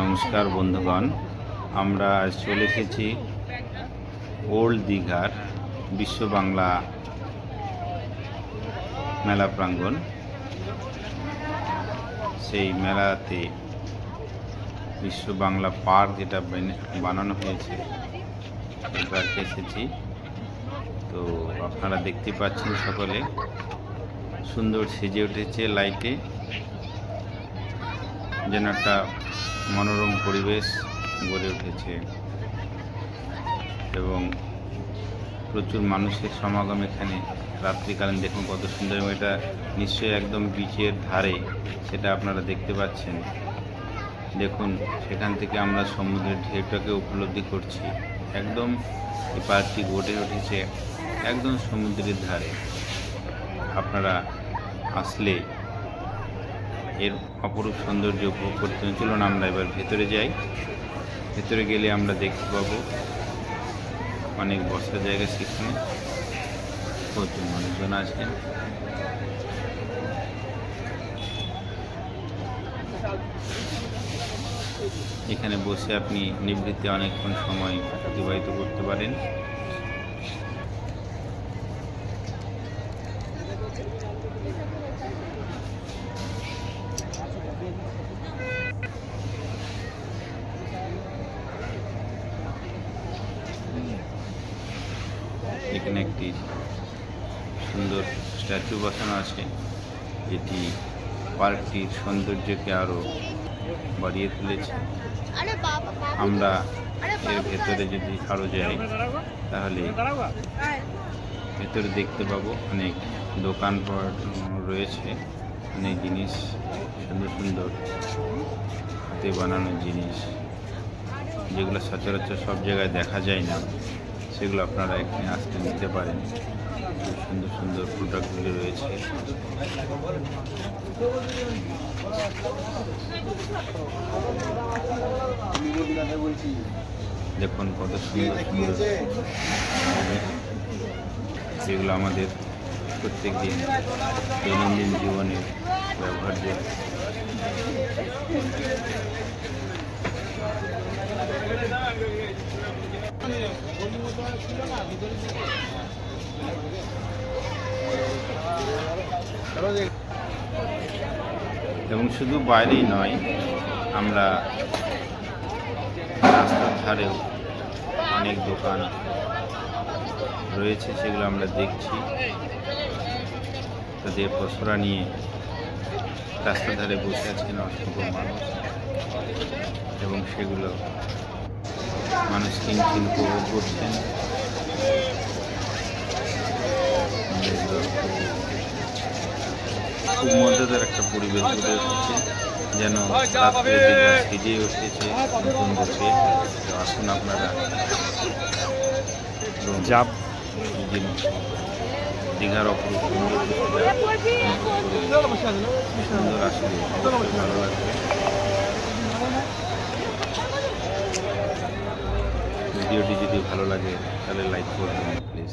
নমস্কার বন্ধুগণ, আমরা চলে এসেছি ওল্ড দীঘার বিশ্ব বাংলা মেলা প্রাঙ্গণ। সেই মেলাতে বিশ্ব বাংলা পার্ক যেটা বানানো হয়েছে পার্কে এসেছি। তো আপনারা দেখতে পাচ্ছেন সকলে, সুন্দর সেজে উঠেছে লাইটে। যেন একটা মনোরম পরিবেশ গড়ে উঠেছে এবং প্রচুর মানুষের সমাগম এখানে রাত্রিকালীন। দেখুন কত সুন্দর এবং এটা নিশ্চয়ই একদম বিচের ধারে, সেটা আপনারা দেখতে পাচ্ছেন। দেখুন, সেখান থেকে আমরা সমুদ্রের ঢেউটাকে উপলব্ধি করছি। একদম এই পার্কটি গড়ে উঠেছে একদম সমুদ্রের ধারে। আপনারা আসলে এর অপরূপ সৌন্দর্য উপভোগ করতে। চলুন আমরা এবার ভেতরে যাই। ভেতরে গেলে আমরা দেখতে পাবো অনেক বসার জায়গা সেখানে। প্রচুর মানুষজন আছেন এখানে বসে আপনি নিবৃত্তে অনেকক্ষণ সময় অতিবাহিত করতে পারেন। এখানে একটি সুন্দর স্ট্যাচু বসানো আছে। এটি পার্কটির সৌন্দর্যকে আরও বাড়িয়ে তুলেছে। আমরা এর ভেতরে যদি আরও যাই তাহলে ভেতরে দেখতে পাবো অনেক দোকানপাট রয়েছে। অনেক জিনিস সুন্দর সুন্দর হাতে বানানো জিনিস। যেগুলো সচরাচর সব জায়গায় দেখা যায় না। সেগুলো আপনারা এখানে আসতে নিতে পারেন। সুন্দর সুন্দর প্রোডাক্টগুলি রয়েছে। দেখুন কত সুন্দর যেগুলো আমাদের প্রত্যেক দিন দৈনন্দিন জীবনে ব্যবহার্য। এবং শুধু বাইরেই নয়, আমরা রাস্তার ধারেও অনেক দোকান রয়েছে সেগুলো আমরা দেখছি। তাদের পসরা নিয়ে রাস্তার ধারে বসে আছেন অসংখ্য মানুষ এবং সেগুলো মানুষ কিনছেন উপভোগ করছেন খুব মজাদার একটা পরিবেশ গড়ে উঠেছে যেন সেজে উঠেছে নতুন তো আসুন আপনারা যাব দীঘার অপরূপ সুন্দর আসলে। ভালো লাগবে। ভিডিওটি যদি ভালো লাগে তাহলে লাইক করবেন প্লিজ